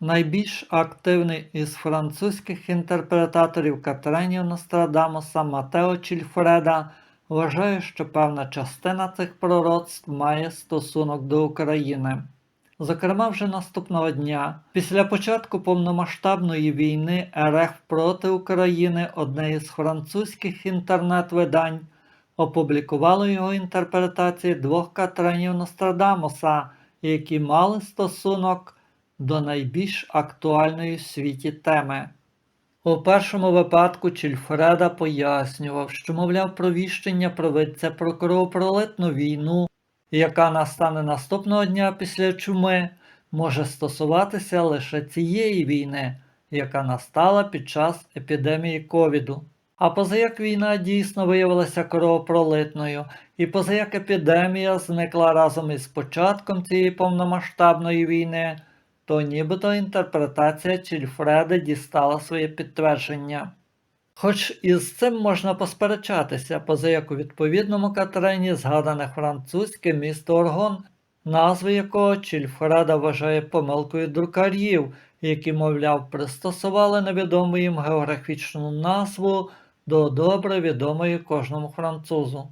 Найбільш активний із французьких інтерпретаторів Катренів Нострадамуса Матео Чільфреда вважає, що певна частина цих пророцтв має стосунок до України. Зокрема, вже наступного дня, після початку повномасштабної війни РФ проти України, одне із французьких інтернет-видань опублікувало його інтерпретації двох Катренів Нострадамуса, які мали стосунок до найбільш актуальної в світі теми. У першому випадку Чільфреда пояснював, що, мовляв, провіщення провидця про кровопролитну війну, яка настане наступного дня після чуми, може стосуватися лише цієї війни, яка настала під час епідемії ковіду. А позаяк війна дійсно виявилася кровопролитною, і позаяк епідемія зникла разом із початком цієї повномасштабної війни, то нібито інтерпретація Чільфреди дістала своє підтвердження. Хоч із цим можна посперечатися, позаяк у відповідному Катрені згадане французьке місто Оргон, назви якого Чільфреда вважає помилкою друкарів, які, мовляв, пристосували невідому їм географічну назву до добре відомої кожному французу.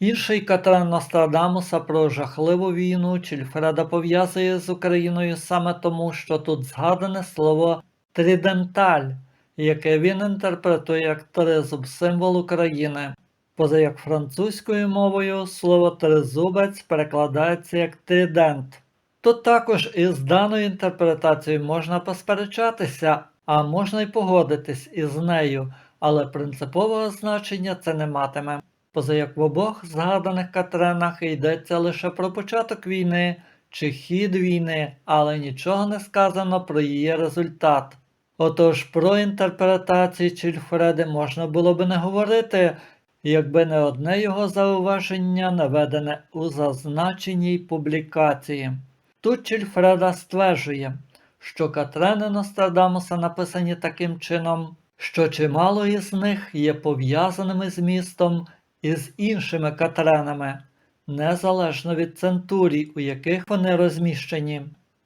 Інший Катрен Нострадамуса про жахливу війну Чільфреда пов'язує з Україною саме тому, що тут згадане слово триденталь, яке він інтерпретує як тризуб, символ України. Поза як французькою мовою слово тризубець перекладається як тридент. Тут також із даною інтерпретацією можна посперечатися, а можна й погодитись із нею, але принципового значення це не матиме. Поза як в обох згаданих Катренах йдеться лише про початок війни чи хід війни, але нічого не сказано про її результат. Отож про інтерпретації Чільфреди можна було би не говорити, якби не одне його зауваження наведене у зазначеній публікації. Тут Чільфреда стверджує, що Катрени Нострадамуса написані таким чином, що чимало із них є пов'язаними з містом із іншими катренами, незалежно від центурій, у яких вони розміщені,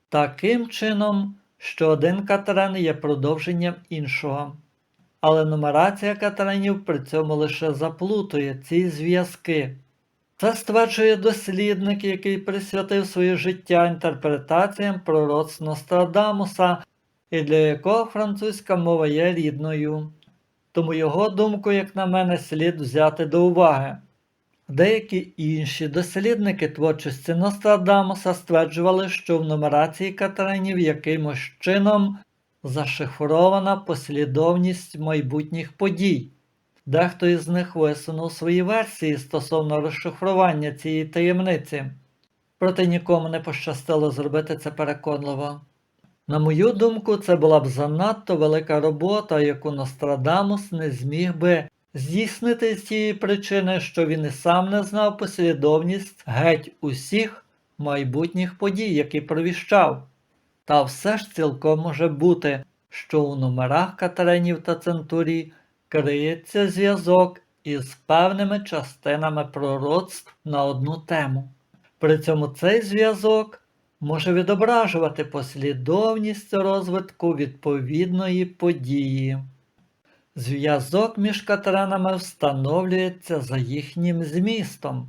таким чином, що один катрен є продовженням іншого. Але нумерація катренів при цьому лише заплутує ці зв'язки. Це стверджує дослідник, який присвятив своє життя інтерпретаціям пророцтв Нострадамуса і для якого французька мова є рідною тому його думку, як на мене, слід взяти до уваги. Деякі інші дослідники творчості Нострадамуса стверджували, що в нумерації Катренів якимось чином зашифрована послідовність майбутніх подій. Дехто із них висунув свої версії стосовно розшифрування цієї таємниці, проте нікому не пощастило зробити це переконливо. На мою думку, це була б занадто велика робота, яку Нострадамус не зміг би здійснити з тієї причини, що він і сам не знав послідовність геть усіх майбутніх подій, які провіщав. Та все ж цілком може бути, що у номерах Катеринів та Центурій криється зв'язок із певними частинами пророцтв на одну тему. При цьому цей зв'язок може відображувати послідовність розвитку відповідної події. Зв'язок між катеранами встановлюється за їхнім змістом.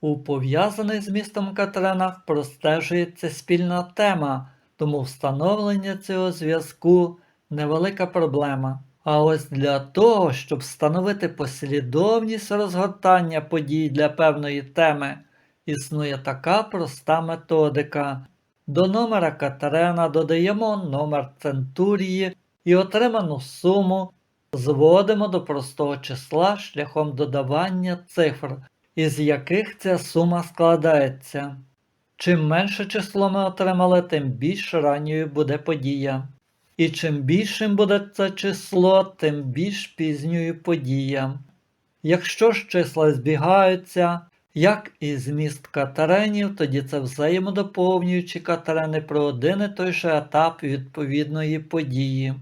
У пов'язаних з містом катеранах простежується спільна тема, тому встановлення цього зв'язку невелика проблема. А ось для того, щоб встановити послідовність розгортання подій для певної теми, існує така проста методика. До номера Катерена додаємо номер Центурії і отриману суму зводимо до простого числа шляхом додавання цифр, із яких ця сума складається. Чим менше число ми отримали, тим більш ранньою буде подія. І чим більшим буде це число, тим більш пізньою подія. Якщо ж числа збігаються, як і зміст катеренів, тоді це взаємодоповнюючі катерени про один і той же етап відповідної події.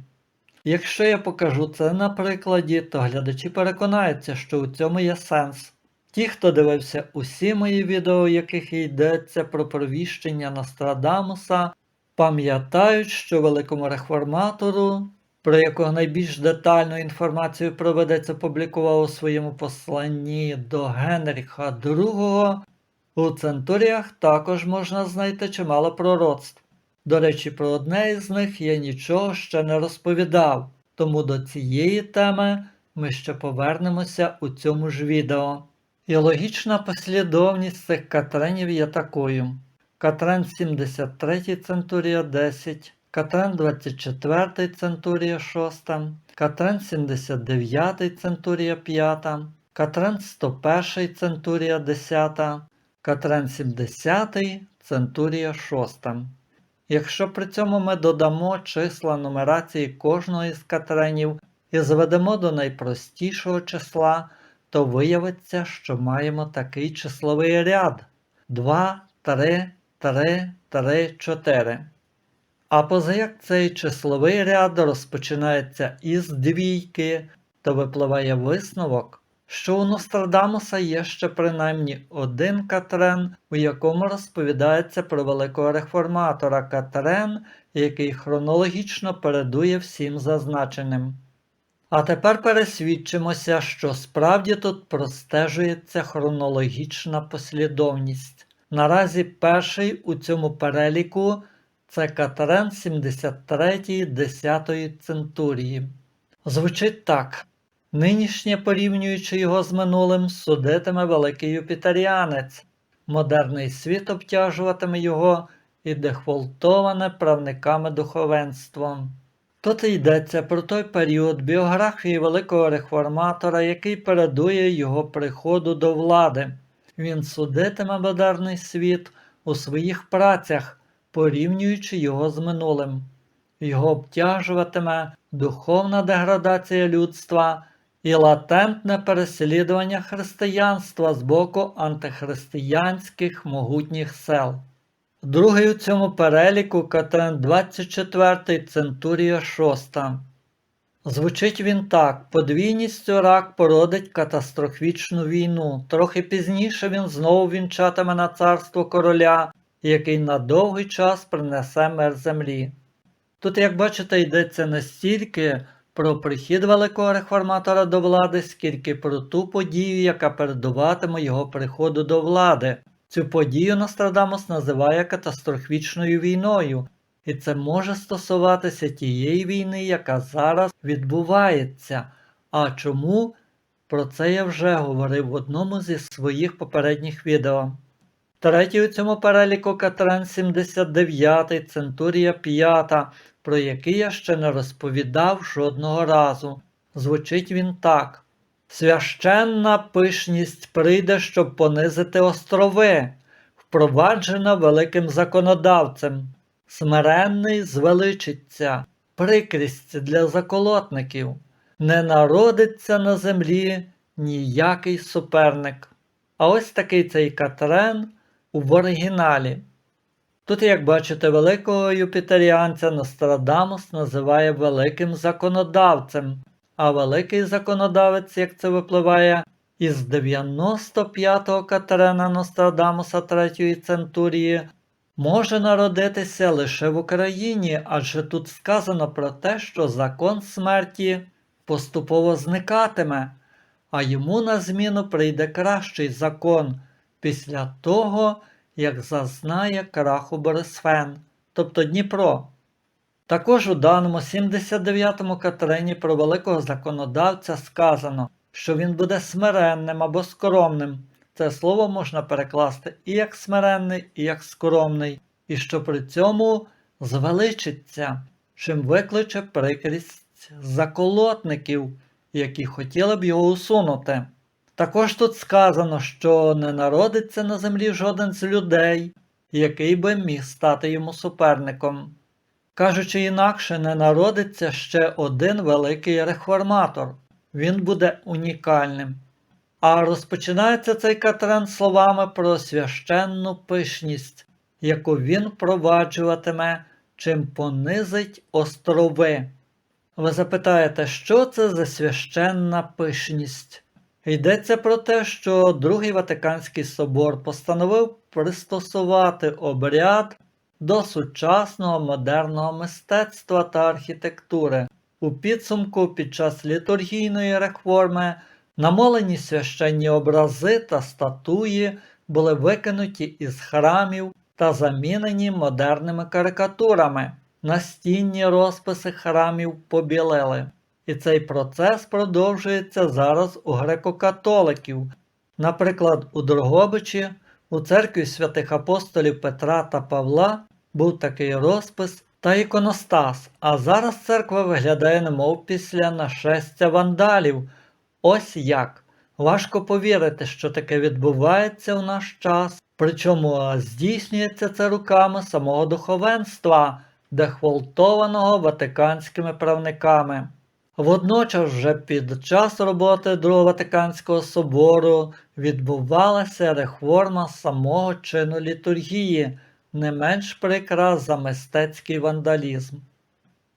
Якщо я покажу це на прикладі, то глядачі переконаються, що у цьому є сенс. Ті, хто дивився усі мої відео, в яких йдеться про провіщення Нострадамуса, пам'ятають, що великому реформатору, про якого найбільш детальну інформацію проведеться, публікував у своєму посланні до Генріха II, у центуріях також можна знайти чимало пророцтв. До речі, про одне із них я нічого ще не розповідав, тому до цієї теми ми ще повернемося у цьому ж відео. І логічна послідовність цих катренів є такою: Катрен 73 центурія 10, Катрен 24 центурія 6, Катрен 79 центурія 5, Катрен 101 центурія 10, Катрен 70 центурія 6. Якщо при цьому ми додамо числа нумерації кожного із катренів і зведемо до найпростішого числа, то виявиться, що маємо такий числовий ряд 2, 3, 3, 3, 4. А позаяк цей числовий ряд розпочинається із двійки, то випливає висновок, що у Нострадамуса є ще принаймні один Катрен, у якому розповідається про великого реформатора Катрен, який хронологічно передує всім зазначеним. А тепер пересвідчимося, що справді тут простежується хронологічна послідовність. Наразі перший у цьому переліку це Катрен 73 10 центурії. Звучить так. Нинішнє, порівнюючи його з минулим, судитиме великий юпітеріанець. Модерний світ обтяжуватиме його і дехволтоване правниками духовенством. Тут йдеться про той період біографії великого реформатора, який передує його приходу до влади. Він судитиме модерний світ у своїх працях, порівнюючи його з минулим. Його обтяжуватиме духовна деградація людства і латентне переслідування християнства з боку антихристиянських могутніх сел. Другий у цьому переліку Катрен 24 Центурія 6. Звучить він так: подвійністю рак породить катастрофічну війну. Трохи пізніше він знову вінчатиме на царство короля, який на довгий час принесе мир землі. Тут, як бачите, йдеться не стільки про прихід великого реформатора до влади, скільки про ту подію, яка передуватиме його приходу до влади. Цю подію Нострадамус називає катастрофічною війною, і це може стосуватися тієї війни, яка зараз відбувається. А чому? Про це я вже говорив в одному зі своїх попередніх відео. Третій у цьому переліку Катрен 79, Центурія 5, про який я ще не розповідав жодного разу. Звучить він так. Священна пишність прийде, щоб понизити острови, впроваджена великим законодавцем. Смиренний звеличиться, прикрість для заколотників. Не народиться на землі ніякий суперник. А ось такий цей Катрен в оригіналі. Тут, як бачите, великого юпітеріанця Нострадамус називає великим законодавцем, а великий законодавець, як це випливає, із 95-го Катерина Нострадамуса третьої центурії, може народитися лише в Україні, адже тут сказано про те, що закон смерті поступово зникатиме, а йому на зміну прийде кращий закон після того, як зазнає краху Борисфен, тобто Дніпро. Також у даному 79-му Катерині про великого законодавця сказано, що він буде смиренним або скромним. Це слово можна перекласти і як смиренний, і як скромний, і що при цьому звеличиться, чим викличе прикрість заколотників, які хотіли б його усунути. Також тут сказано, що не народиться на землі жоден з людей, який би міг стати йому суперником. Кажучи інакше, не народиться ще один великий реформатор, він буде унікальним. А розпочинається цей Катрен словами про священну пишність, яку він впроваджуватиме, чим понизить острови. Ви запитаєте, що це за священна пишність? Йдеться про те, що Другий Ватиканський собор постановив пристосувати обряд до сучасного модерного мистецтва та архітектури. У підсумку під час літургійної реформи намолені священні образи та статуї були викинуті із храмів та замінені модерними карикатурами. Настінні розписи храмів побілили. І цей процес продовжується зараз у греко-католиків. Наприклад, у Дрогобичі, у церкві святих апостолів Петра та Павла був такий розпис та іконостас, а зараз церква виглядає немов після нашестя вандалів. Ось як. Важко повірити, що таке відбувається у наш час, причому здійснюється це руками самого духовенства, дехвалтованого ватиканськими правниками. Водночас вже під час роботи Другого Ватиканського собору відбувалася реформа самого чину літургії, не менш прикра за мистецький вандалізм.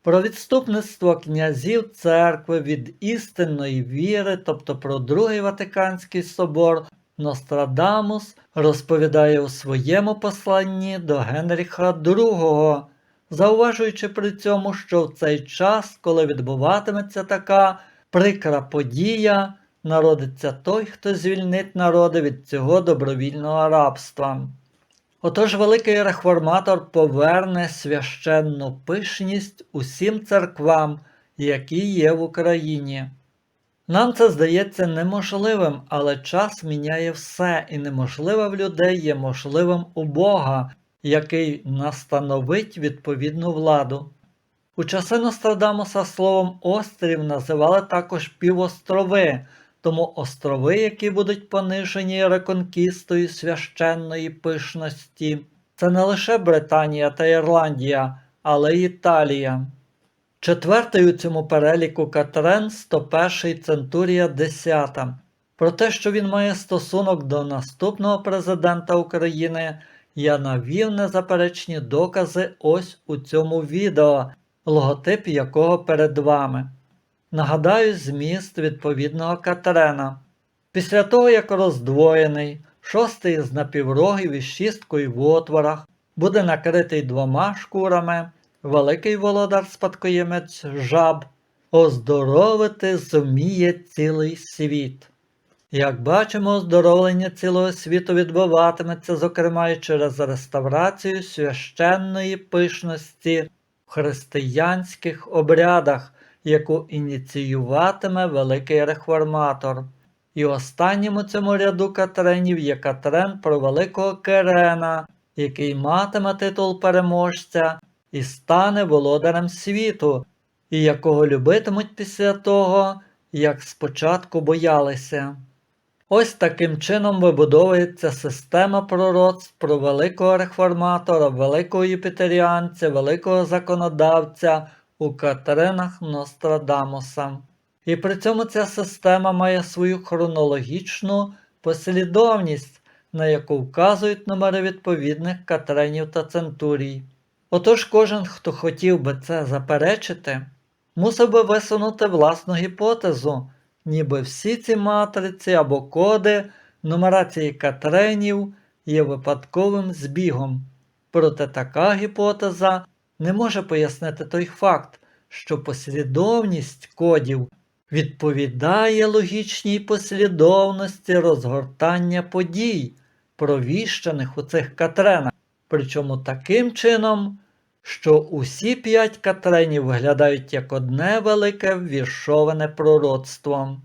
Про відступництво князів церкви від істинної віри, тобто про Другий Ватиканський собор, Нострадамус розповідає у своєму посланні до Генріха II, зауважуючи при цьому, що в цей час, коли відбуватиметься така прикра подія, народиться той, хто звільнить народи від цього добровільного рабства. Отож великий реформатор поверне священну пишність усім церквам, які є в Україні. Нам це здається неможливим, але час міняє все, і неможливе в людей є можливим у Бога, який настановить відповідну владу. У часи Нострадамуса словом острів називали також півострови, тому острови, які будуть понижені реконкістою священної пишності, це не лише Британія та Ірландія, але й Італія. Четвертий у цьому переліку Катрен 101 Центурія 10. Про те, що він має стосунок до наступного президента України, я навів незаперечні докази ось у цьому відео, логотип якого перед вами. Нагадаю зміст відповідного Катерена. Після того, як роздвоєний, шостий з напіврогів із шісткою в отворах, буде накритий двома шкурами, великий володар спадкоємець жаб, оздоровити зуміє цілий світ. Як бачимо, оздоровлення цілого світу відбуватиметься, зокрема і через реставрацію священної пишності в християнських обрядах, яку ініціюватиме великий реформатор. І останнім у цьому ряду Катренів є Катрен про великого Керена, який матиме титул переможця і стане володарем світу, і якого любитимуть після того, як спочатку боялися. Ось таким чином вибудовується система пророцтв про великого реформатора, великого єпітеріанця, великого законодавця у Катеринах Нострадамуса. І при цьому ця система має свою хронологічну послідовність, на яку вказують номери відповідних катренів та центурій. Отож кожен, хто хотів би це заперечити, мусив би висунути власну гіпотезу, ніби всі ці матриці або коди нумерації катренів є випадковим збігом. Проте така гіпотеза не може пояснити той факт, що послідовність кодів відповідає логічній послідовності розгортання подій, провіщених у цих катренах, причому таким чином, що усі п'ять катренів виглядають як одне велике ввіршоване пророцтво.